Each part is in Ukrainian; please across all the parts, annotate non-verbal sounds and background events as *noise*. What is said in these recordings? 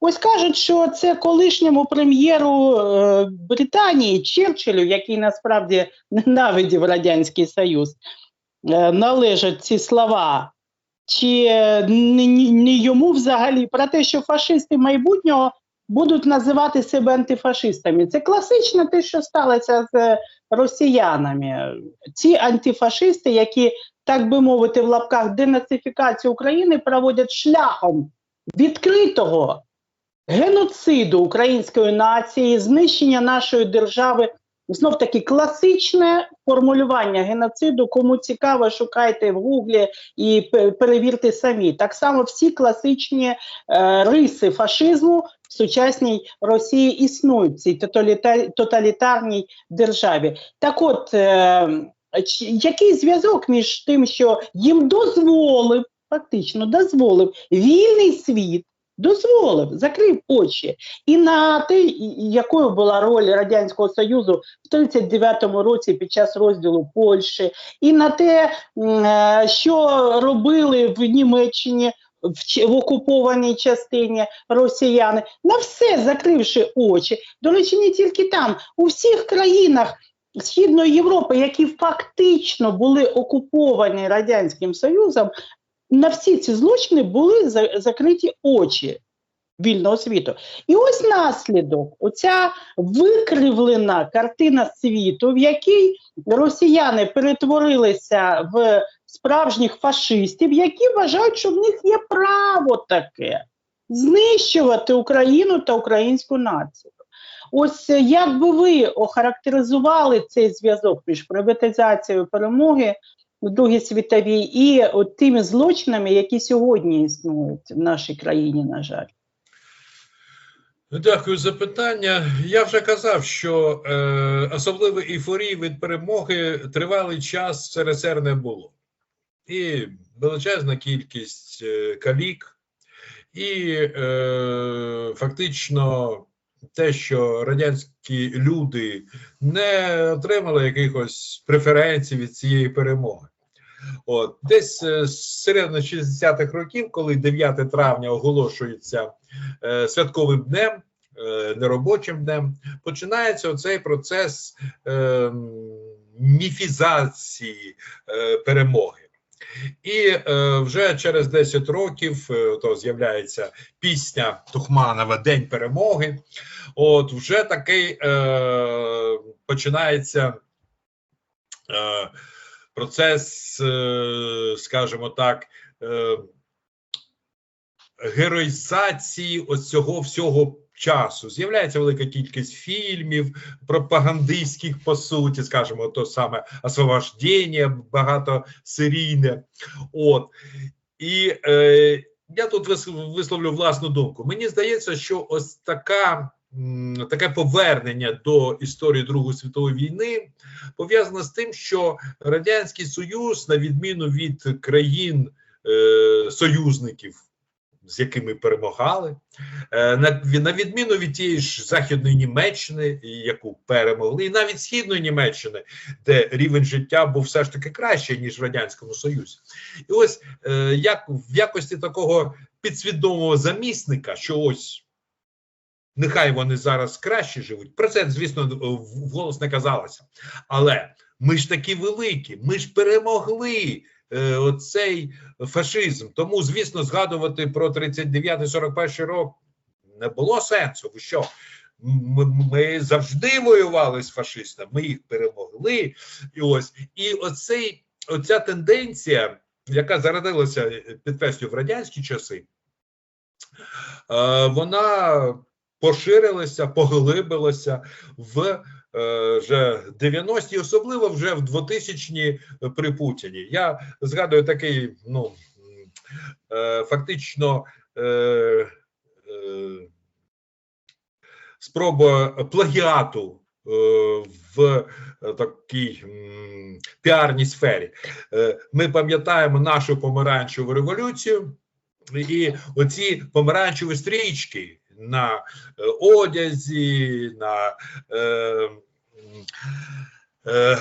Ось кажуть, що це колишньому прем'єру е, Британії Черчиллю, який насправді ненавидів Радянський Союз, е, належать ці слова. Чи е, не, не- йому взагалі про те, що фашисти майбутнього будуть називати себе антифашистами? Це класично те, що сталося з росіянами. Ці антифашисти, які, так би мовити, в лапках денацифікацію України проводять шляхом відкритого геноциду української нації, знищення нашої держави. Знов таки класичне формулювання геноциду. Кому цікаво, шукайте в гуглі і перевірте самі. Так само всі класичні е, риси фашизму в сучасній Росії існують цій тоталіта- тоталітарній державі. Так от, е, який зв'язок між тим, що їм дозволив, фактично дозволив вільний світ, дозволив, закрив очі і на те, якою була роль Радянського Союзу в 39-му році під час розділу Польщі, і на те, е, що робили в Німеччині. В, в окупованій частині росіяни на все закривши очі. До речі, не тільки там, у всіх країнах Східної Європи, які фактично були окуповані Радянським Союзом, на всі ці злочини були закриті очі вільного світу. І ось наслідок: оця викривлена картина світу, в якій росіяни перетворилися в справжніх фашистів, які вважають, що в них є право таке знищувати Україну та українську націю. Ось як би ви охарактеризували цей зв'язок між приватизацією перемоги в Другій світовій і от тими злочинами, які сьогодні існують в нашій країні, на жаль. Дякую за питання. Я вже казав, що е, особливої ейфорії від перемоги тривалий час в СРСР не було. І величезна кількість е, калік, і е, фактично те, що радянські люди не отримали якихось преференцій від цієї перемоги. От десь е, з середини 60-х років, коли 9 травня оголошується е, святковим днем, е, неробочим днем, починається оцей процес е, міфізації е, перемоги. І е, вже через 10 років е, то з'являється пісня Тухманова День перемоги. От вже такий е, починається е, процес, е, скажімо так, е, героїзації ось цього всього часу. З'являється велика кількість фільмів, пропагандистських, по суті, скажімо, то саме освобождення багатосерійне. От. І е, я тут вис- висловлю власну думку. Мені здається, що ось така. Таке повернення до історії Другої світової війни пов'язано з тим, що Радянський Союз, на відміну від країн е, союзників, з якими перемагали, е, на, відміну від тієї ж Західної Німеччини, яку перемогли, і навіть Східної Німеччини, де рівень життя був все ж таки кращий, ніж в Радянському Союзі. І ось е, як в якості такого підсвідомого замісника, що ось. Нехай вони зараз краще живуть. Про це, звісно, вголос не казалося. Але ми ж такі великі, ми ж перемогли оцей фашизм. Тому, звісно, згадувати про 39-41 рок не було сенсу. Ви що? Ми, ми завжди воювали з фашистами, ми їх перемогли. І ось і оцей, оця тенденція, яка зародилася, е, підкреслю, в радянські часи, е, вона поширилася, поглибилася в е, вже 90-ті, особливо вже в 2000-ні при Путіні. Я згадую такий, ну е, фактично. Е, е, Спроба плагіату е, в е, такій піарній сфері. Е, Ми пам'ятаємо нашу помаранчеву революцію, і оці помаранчеві стрічки на е, одязі, на е,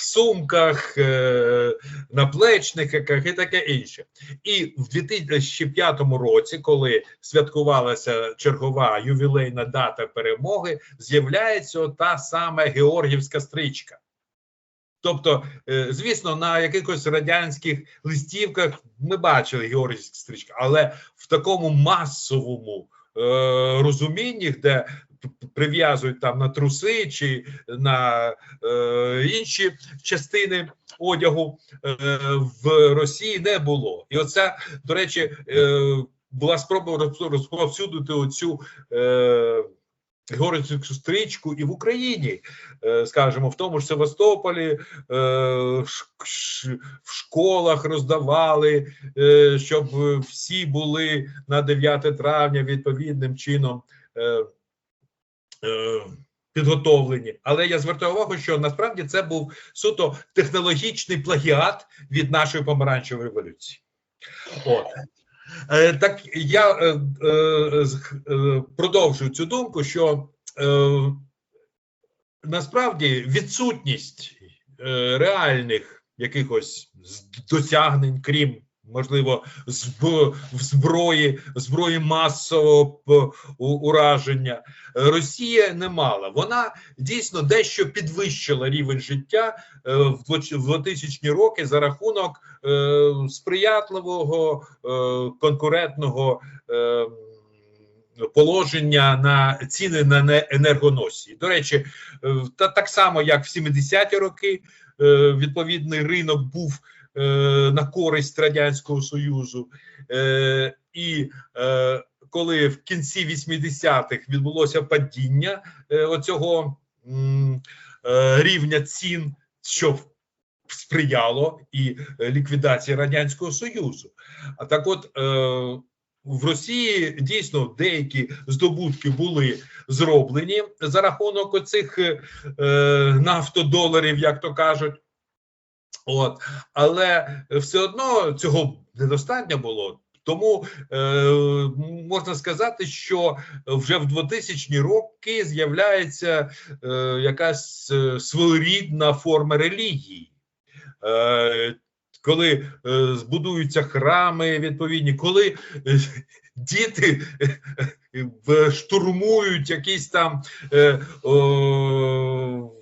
сумках, е, наплечниках і таке інше. І в 2005 році, коли святкувалася чергова ювілейна дата перемоги, з'являється та сама Георгівська стрічка. Тобто, е, звісно, на якихось радянських листівках ми бачили Георгіївську стрічку, але в такому масовому розумінні, де прив'язують там на труси чи на е, інші частини одягу е, в Росії не було. І оце, до речі, е, була спроба розповсюдити оцю. Е, Георгіївську стрічку і в Україні, е, скажімо, в тому ж Севастополі е, в школах роздавали, е, щоб всі були на 9 травня відповідним чином підготовлені. Але я звертаю увагу, що насправді це був суто технологічний плагіат від нашої помаранчевої революції. От. Е, Так я е, е, е, продовжую цю думку, що е, насправді відсутність е, реальних якихось досягнень, крім можливо, в зброї, зброї масового ураження, Росія не мала. Вона дійсно дещо підвищила рівень життя е, в 2000 в 2000 роки за рахунок е, сприятливого е, конкурентного. Положення на ціни на не- енергоносії. До речі, та так само, як в 70-ті роки, відповідний ринок був е, на користь Радянського Союзу. Е, І е, коли в кінці 80-х відбулося падіння е, оцього е, рівня цін, що сприяло і ліквідації Радянського Союзу. А так от е, в Росії дійсно деякі здобутки були зроблені за рахунок оцих е, нафтодоларів, як то кажуть. От, але все одно цього недостатньо було. Тому е, можна сказати, що вже в 2000-ні роки з'являється е, якась е, своєрідна форма релігії. Е, коли е, збудуються храми відповідні, коли е, діти е, штурмують якісь там е, о, е,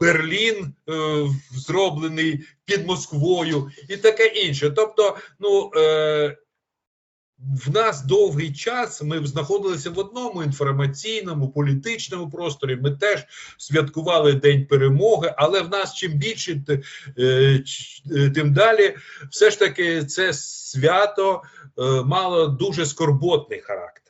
Берлін, е, зроблений під Москвою, і таке інше. Тобто, ну е, в нас довгий час ми знаходилися в одному інформаційному політичному просторі. Ми теж святкували День перемоги, але в нас чим більше, е, е, тим далі, все ж таки, це свято е, мало дуже скорботний характер.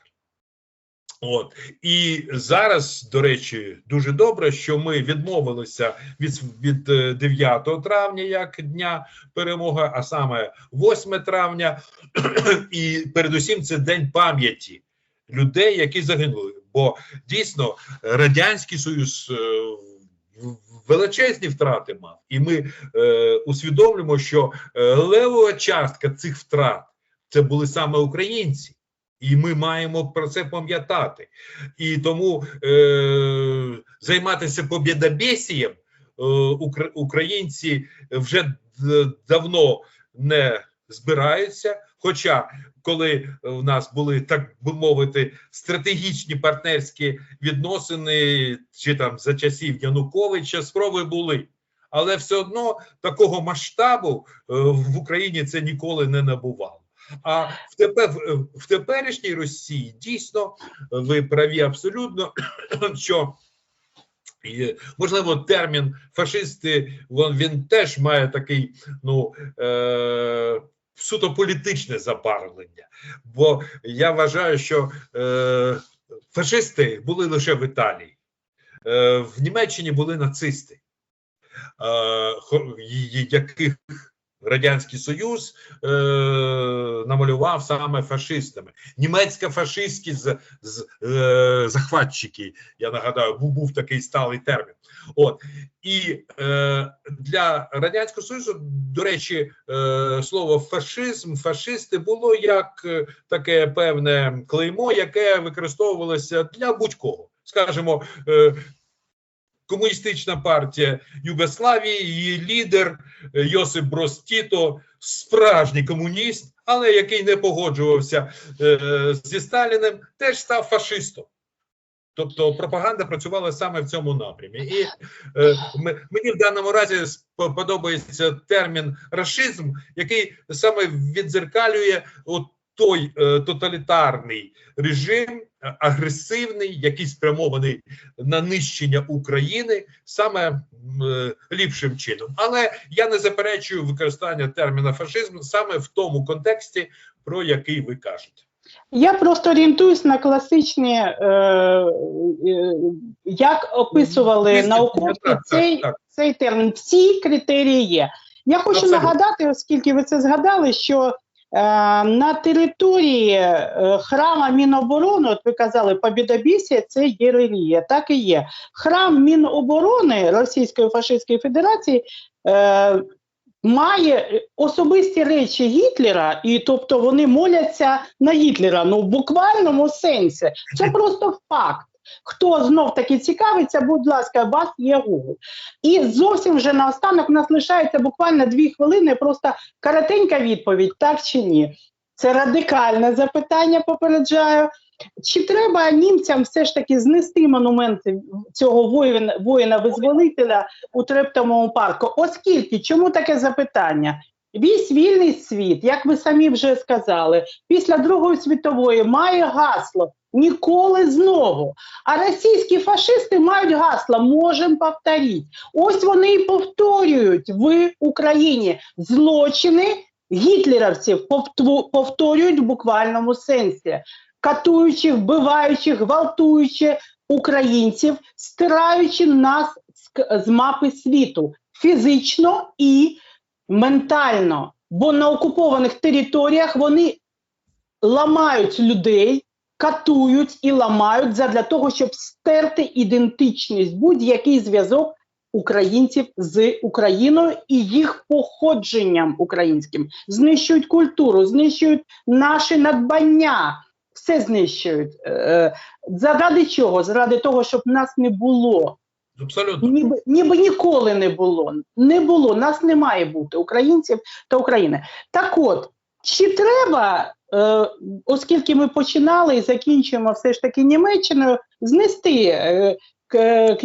От і зараз, до речі, дуже добре, що ми відмовилися від, від е, 9 травня як дня перемоги, а саме 8 травня, і передусім це день пам'яті людей, які загинули. Бо дійсно радянський союз е, величезні втрати мав, і ми е, усвідомлюємо, що е, левова частка цих втрат це були саме українці. І ми маємо про це пам'ятати. І тому е, займатися побєдобєсієм е, українці вже давно не збираються. Хоча, коли в нас були, так би мовити, стратегічні партнерські відносини, чи там за часів Януковича, спроби були. Але все одно такого масштабу е, в Україні це ніколи не набувало. А в тепер в- теперішній Росії дійсно ви праві абсолютно, *clears throat* що можливо термін фашисти він, він теж має такий ну е, суто політичне забарвлення. Бо я вважаю, що е, фашисти були лише в Італії, е, в Німеччині були нацисти, е, яких Радянський Союз е, намалював саме фашистами. Німецька фашистські з, з, е, захватчики, я нагадаю, був, був такий сталий термін. От і е, для радянського союзу, до речі, е, слово фашизм, фашисти було як е, таке певне клеймо, яке використовувалося для будь-кого. Скажімо, е, комуністична партія Югославії, її лідер е, Йосип Брос Тіто, справжній комуніст, але який не погоджувався е, зі Сталіним, теж став фашистом. Тобто пропаганда працювала саме в цьому напрямі. І е, мені в даному разі подобається термін расизм, який саме віддзеркалює от той е, тоталітарний режим, е, агресивний, який спрямований на нищення України саме е, ліпшим чином. Але я не заперечую використання терміна фашизм саме в тому контексті, про який ви кажете. Я просто орієнтуюсь на класичні, е, е, як описували науковці цей, так. цей термін. Всі критерії є. Я хочу Абсолютно. нагадати, оскільки ви це згадали, що на території е, храма Міноборони, от ви казали, Побідобісія це є релігія, так і є. Храм Міноборони Російської фашистської Федерації е, має особисті речі Гітлера, і тобто вони моляться на Гітлера. Ну в буквальному сенсі. Це *laughs* просто факт. Хто знов таки цікавиться, будь ласка, у вас є Google. І зовсім вже наостанок у нас лишається буквально дві хвилини, просто коротенька відповідь, так чи ні. Це радикальне запитання, попереджаю. Чи треба німцям все ж таки знести монументи цього воїна, воїна-визволителя у Трептовому парку? Оскільки, чому таке запитання? Весь вільний світ, як ви самі вже сказали, після Другої світової має гасло ніколи знову. А російські фашисти мають гасло можемо повторити. Ось вони і повторюють в Україні злочини гітлерівців повторюють в буквальному сенсі, катуючи, вбиваючи, гвалтуючи українців, стираючи нас з мапи світу фізично і ментально. Бо на окупованих територіях вони ламають людей, катують і ламають задля того, щоб стерти ідентичність, будь-який зв'язок українців з Україною і їх походженням українським. Знищують культуру, знищують наші надбання, все знищують. Е, заради чого? Заради того, щоб нас не було. Абсолютно. Ніби, ніби ніколи не було. Не було, нас не має бути українців та України. Так от, чи треба, е, оскільки ми починали і закінчуємо все ж таки Німеччиною, знести е, к,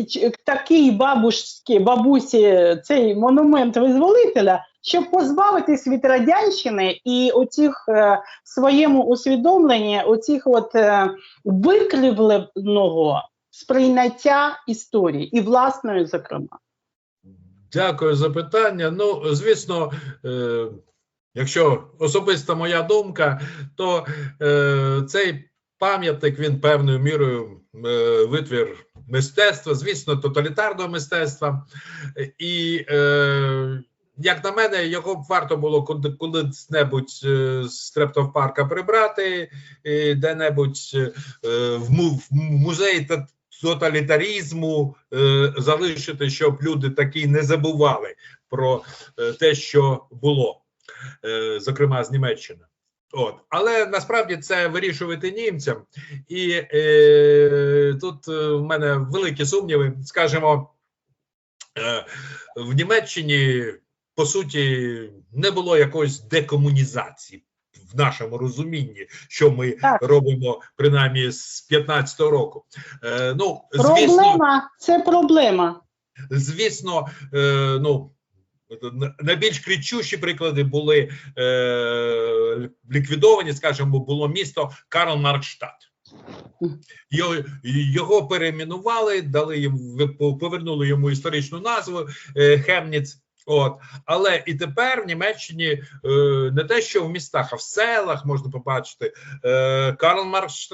такий бабушці, бабусі цей монумент визволителя, щоб позбавитись від радянщини і оцих е, своєму усвідомленні, оцих от е, викривленого сприйняття історії і власної, зокрема. Дякую за питання. Ну, звісно, е, якщо особиста моя думка, то е, цей пам'ятник він певною мірою е, витвір мистецтва, звісно, тоталітарного мистецтва. І е, як на мене, його б варто було коли- колись-небудь е, з Трептов-парка прибрати, е, де-небудь е, в му- музеї та тоталітарізму е, залишити, щоб люди такі не забували про е, те, що було, зокрема з Німеччини. От, але насправді це вирішувати німцям, і е, тут е, в мене великі сумніви. Скажімо, е, в Німеччині по суті не було якоїсь декомунізації в нашому розумінні, що ми Так. робимо принаймні з 15-го року. Е, ну, звісно, Проблема це проблема. звісно, е, ну. Найбільш кричущі приклади були е, ліквідовані, скажімо, було місто Карл Маркштадт. Його, його перейменували, дали йому повернули йому історичну назву е, Хемніц. От, але і тепер в Німеччині е, не те, що в містах, а в селах можна побачити е, Карл Маркс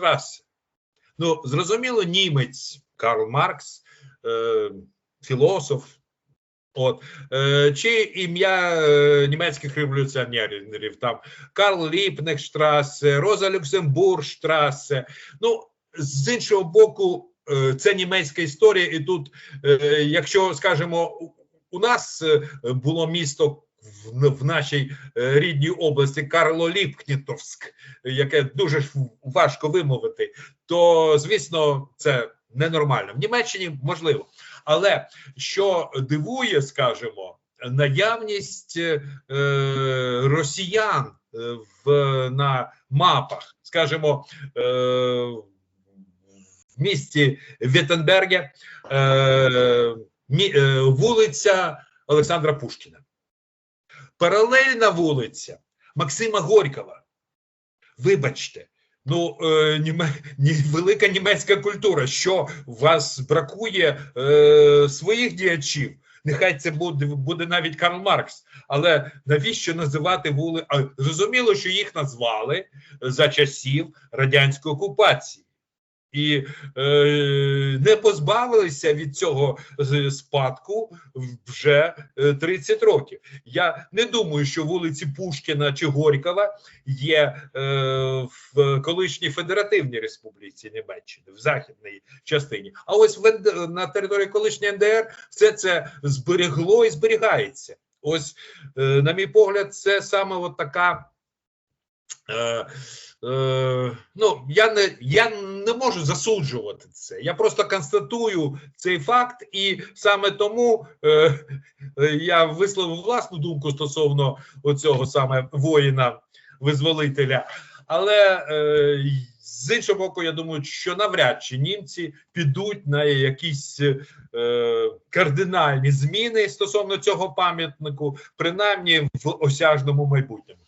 Ну, зрозуміло, німець Карл Маркс, е, філософ. От, е, чи ім'я е, німецьких революціонерів, там Карл Ліпнехштрасе, Роза Люксембургштрасе. Ну, з іншого боку, е, це німецька історія, і тут, якщо скажімо, у- нас було місто в, в нашій рідній області Карло Ліпкнітовськ, яке дуже важко вимовити, то звісно це ненормально. В Німеччині можливо. Але що дивує, скажімо, наявність е, росіян е, в на мапах, скажімо, е, в місті Віттенберге вулиця Олександра Пушкіна. Паралельна вулиця Максима Горького. Вибачте, ну е, німе, ні, велика німецька культура. Що вас бракує е, своїх діячів? Нехай це буде, буде навіть Карл Маркс. Але навіщо називати вули? А зрозуміло, що їх назвали за часів радянської окупації. І е, не позбавилися від цього спадку вже е, 30 років. Я не думаю, що вулиці Пушкіна чи Горькова є е, в колишній Федеративній Республіці Німеччини, в західній частині. А ось в на території колишньої НДР все це зберегло і зберігається. Ось, е, на мій погляд, це саме от така. Е, е, ну, я не, я не можу засуджувати це. Я просто констатую цей факт, і саме тому е, я висловив власну думку стосовно оцього саме воїна-визволителя. Але е, з іншого боку, я думаю, що навряд чи німці підуть на якісь е, кардинальні зміни стосовно цього пам'ятнику, принаймні в осяжному майбутньому.